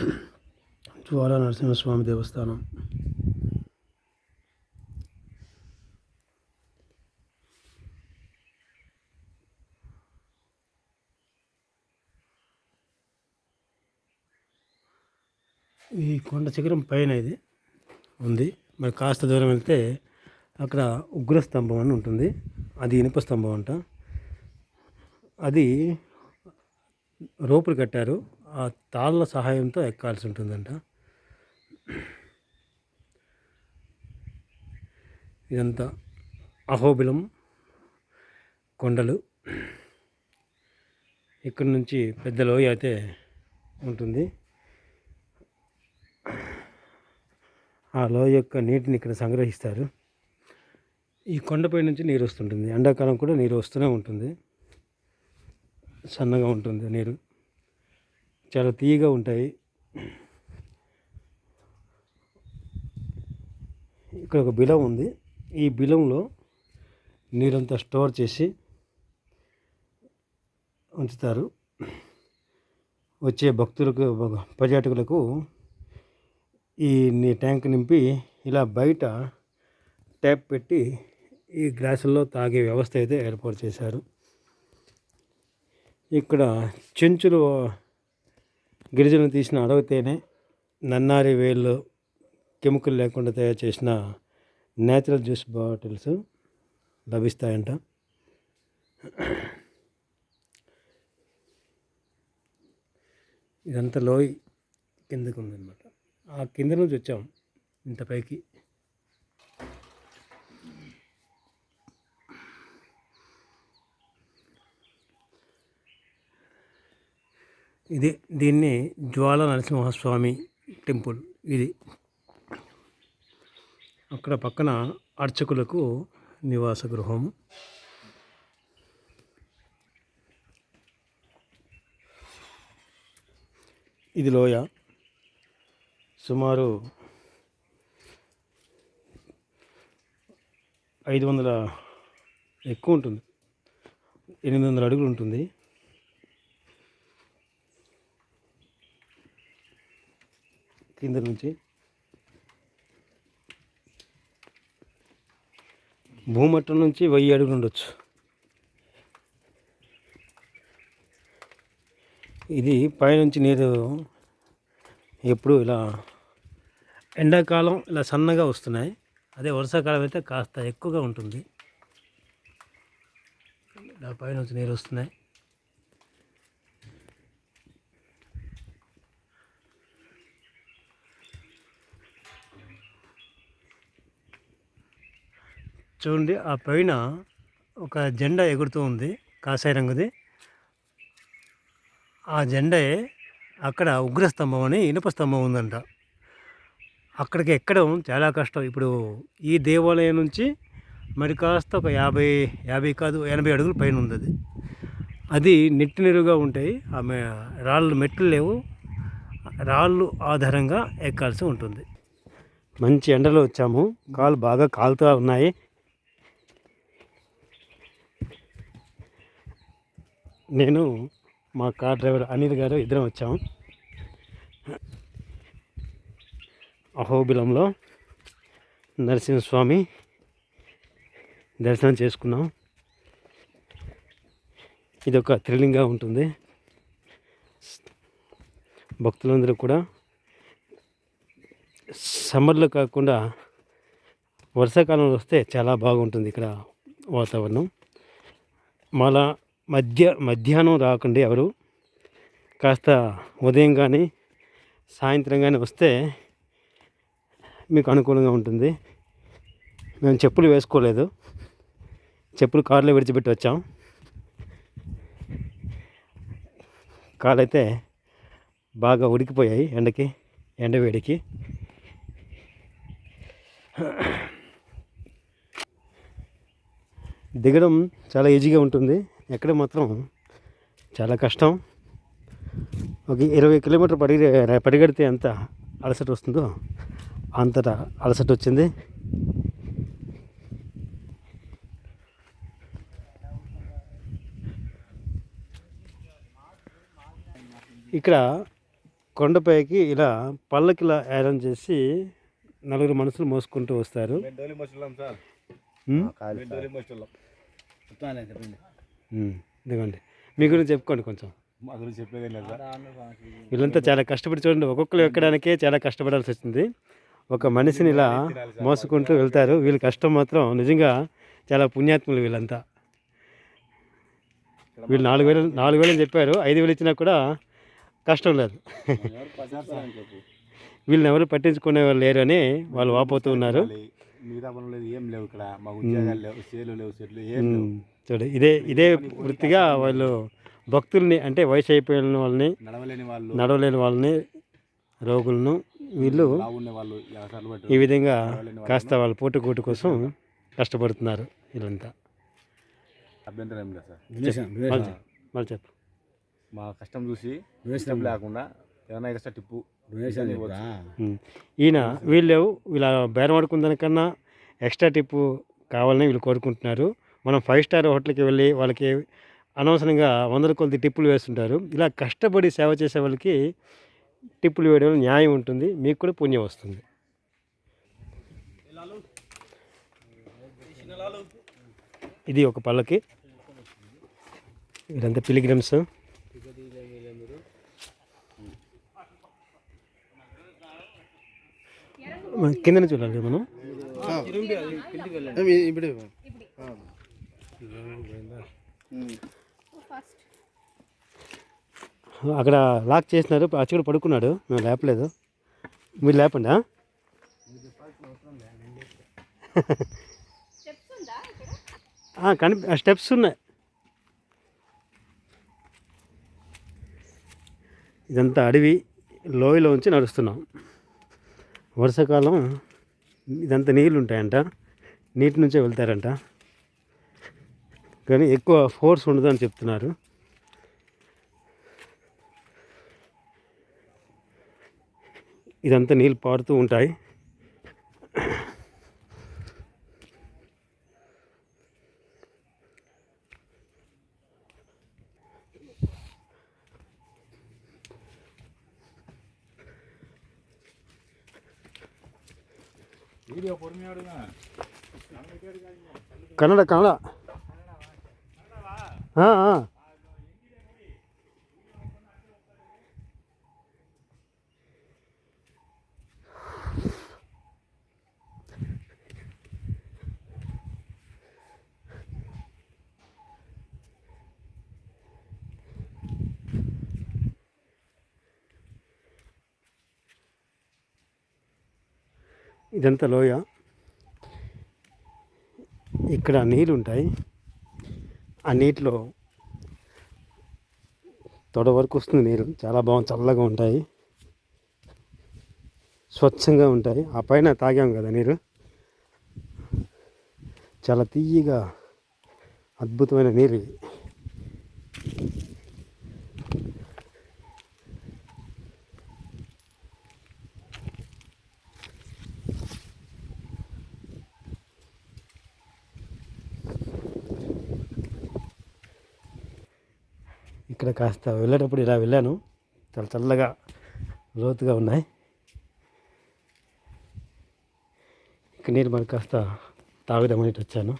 జ్వాల నరసింహస్వామి దేవస్థానం. ఈ కొండ శిఖరం పైన ఇది ఉంది. మరి కాస్త దూరం వెళ్తే అక్కడ ఉగ్రస్తంభం అని ఉంటుంది. అది ఇనుప స్తంభం అంట. అది రోపులు కట్టారు. ఆ తాళ్ళ సహాయంతో ఎక్కాల్సి ఉంటుందంట. ఇదంతా అహోబిలం కొండలు. ఇక్కడ నుంచి పెద్ద లోయ అయితే ఉంటుంది. ఆ లోయ యొక్క నీటిని ఇక్కడ సంగ్రహిస్తారు. ఈ కొండపై నుంచి నీరు వస్తుంటుంది. ఎండాకాలం కూడా నీరు వస్తూనే ఉంటుంది. సన్నగా ఉంటుంది నీరు. చాలా తీయగా ఉంటాయి. ఇక్కడ ఒక బిలం ఉంది. ఈ బిలంలో నీరంతా స్టోర్ చేసి ఉంచుతారు. వచ్చే భక్తులకు పర్యాటకులకు ఈ నీ ట్యాంక్ నింపి ఇలా బయట ట్యాప్ పెట్టి ఈ గ్లాసుల్లో తాగే వ్యవస్థ అయితే ఏర్పాటు చేశారు. ఇక్కడ చెంచులు గిరిజనులు తీసిన అడవి తేనె నన్నారి వేళ్ళు కెమికల్ లేకుండా తయారు చేసిన నేచురల్ జ్యూస్ బాటిల్స్ లభిస్తాయంట. ఇదంతా లోయ కిందకు ఉందన్నమాట ఆ కింద నుంచి వచ్చాం ఇంత పైకి. ఇది దీన్ని జ్వాల నరసింహస్వామి టెంపుల్ ఇది. అక్కడ పక్కన అర్చకులకు నివాస గృహం. ఇది లోయ. సుమారు ఐదు వందల ఎక్కువ ఉంటుంది. ఎనిమిది వందల అడుగులు ఉంటుంది. కింద నుంచి. భూమట్టం నుంచి వెయ్యి అడుగులు ఉండొచ్చు. ఇది పైనుంచి నీరు ఎప్పుడు ఇలా ఎండాకాలం ఇలా సన్నగా వస్తున్నాయి. అదే వర్షాకాలం అయితే కాస్త ఎక్కువగా ఉంటుంది. ఇలా పైనుంచి నీరు వస్తున్నాయి. చూడండి ఆ పైన ఒక జెండా ఎగురుతూ ఉంది కాషాయ రంగుది. ఆ జెండే అక్కడ ఉగ్రస్తంభం అని ఇనుప స్తంభం ఉందంట. అక్కడికి ఎక్కడం చాలా కష్టం. ఇప్పుడు ఈ దేవాలయం నుంచి మరి కాస్త ఒక యాభై యాభై కాదు ఎనభై అడుగులు పైన ఉంది అది. అది నెట్టి నిరుగా ఉంటాయి. ఆమె రాళ్ళు మెట్లు లేవు. రాళ్ళు ఆధారంగా ఎక్కాల్సి ఉంటుంది. మంచి ఎండలో వచ్చాము. కాలు బాగా కాలుతూ ఉన్నాయి. నేను మా కార్ డ్రైవర్ అనిల్ గారు ఇద్దరం వచ్చాము అహోబిలంలో నరసింహస్వామి దర్శనం చేసుకున్నాం. ఇది ఒక థ్రిల్లింగ్గా ఉంటుంది. భక్తులందరూ కూడా సమ్మర్లో కాకుండా వర్షాకాలంలో వస్తే చాలా బాగుంటుంది ఇక్కడ వాతావరణం. మళ్ళా మధ్య మధ్యాహ్నం రాకండి ఎవరు. కాస్త ఉదయం కానీ సాయంత్రం కానీ వస్తే మీకు అనుకూలంగా ఉంటుంది. మేము చెప్పులు వేసుకోలేదు. చెప్పులు కారులో విడిచిపెట్టి వచ్చాం. కాలైతే అయితే బాగా ఉడికిపోయాయి ఎండకి ఎండ వేడికి. దిగడం చాలా ఈజీగా ఉంటుంది. ఎక్కడ మాత్రం చాలా కష్టం. ఒక ఇరవై కిలోమీటర్ పరిగె పరిగెడితే ఎంత అలసట వస్తుందో అంతటా అలసట వచ్చింది. ఇక్కడ కొండపైకి ఇలా పల్లకిలా అరేంజ్ చేసి నలుగురు మనుషులు మోసుకుంటూ వస్తారు. ఇదిగోండి. మీ గురించి చెప్పుకోండి కొంచెం. మా గురించి చెప్పేది లేదు వీళ్ళంతా చాలా కష్టపడి చూడండి ఒక్కొక్కరు ఎక్కడానికే చాలా కష్టపడాల్సి వచ్చింది. ఒక మనిషిని ఇలా మోసుకుంటూ వెళ్తారు. వీళ్ళ కష్టం మాత్రం నిజంగా చాలా పుణ్యాత్ములు వీళ్ళంతా. వీళ్ళు నాలుగు వేలు నాలుగు వేలు అని చెప్పారు. ఐదు వేలు ఇచ్చినా కూడా కష్టం లేదు. వీళ్ళని ఎవరు పట్టించుకునే వాళ్ళు లేరు అని వాళ్ళు వాపోతూ ఉన్నారు. మిగతా పనులు లేదు ఏం లేవు ఇక్కడ. మాకు ఉద్యోగాలు లేవు చేలు లేవు చెట్లు ఏం లేవు. చూడు ఇదే ఇదే వృత్తిగా వాళ్ళు భక్తుల్ని అంటే వయసు అయిపోయిన వాళ్ళని నడవలేని వాళ్ళు నడవలేని వాళ్ళని రోగులను వీళ్ళు వాళ్ళు ఈ విధంగా కాస్త వాళ్ళ పూటకూటు కోసం కష్టపడుతున్నారు వీళ్ళంతా. అభ్యంతరం ఏం లేదు సార్ మళ్ళీ చెప్పు. మా కష్టం చూసి లేకుండా ఏదైనా ఎక్స్ట్రా టిప్పు. ఈయన వీళ్ళు వీళ్ళ బేరం ఆడుకున్న దానికన్నా ఎక్స్ట్రా టిప్పు కావాలని వీళ్ళు కోరుకుంటున్నారు. మనం ఫైవ్ స్టార్ హోటల్కి వెళ్ళి వాళ్ళకి అనవసరంగా వందల కొద్ది టిప్పులు వేస్తుంటారు. ఇలా కష్టపడి సేవ చేసే వాళ్ళకి టిప్పులు వేయడం వల్ల న్యాయం ఉంటుంది. మీకు కూడా పుణ్యం వస్తుంది. ఇది ఒక పళ్ళకి వీళ్ళంతా పిలిగ్రమ్స్ మన కిందనే చూడాలి మనం? ఇప్పుడు అక్కడ లాక్ చేసినారు అచ్చి కూడా పడుకున్నాడు. మేము లేపలేదు మీరు లేపండి ఆ? ఆ, కని స్టెప్స్ ఉన్నాయి. ఇదంతా అడవి లోయలో ఉంచి నడుస్తున్నాం. వర్షాకాలం ఇదంతా నీళ్ళు ఉంటాయంట నీటి నుంచే వెళ్తారంట. కానీ ఎక్కువ ఫోర్స్ ఉండదు అని చెప్తున్నారు. ఇదంతా నీళ్ళు పారుతూ ఉంటాయి. కన్నడ కన్నడ ఆ, ఆ. ఇదంతా లోయ. ఇక్కడ నీళ్ళు ఉంటాయి ఆ నీటిలో తొడ వరకు వస్తుంది నీరు. చాలా బాగుంది చల్లగా ఉంటాయి. స్వచ్ఛంగా ఉంటాయి. ఆ పైన తాగాం కదా నీరు. చాలా తీయగా అద్భుతమైన నీరు. ఇక్కడ కాస్త వెళ్ళేటప్పుడు ఇలా వెళ్ళాను. చాలా చల్లగా లోతుగా ఉన్నాయి. ఇక్కడ నీరు మరి కాస్త తాగుదామని వచ్చాను.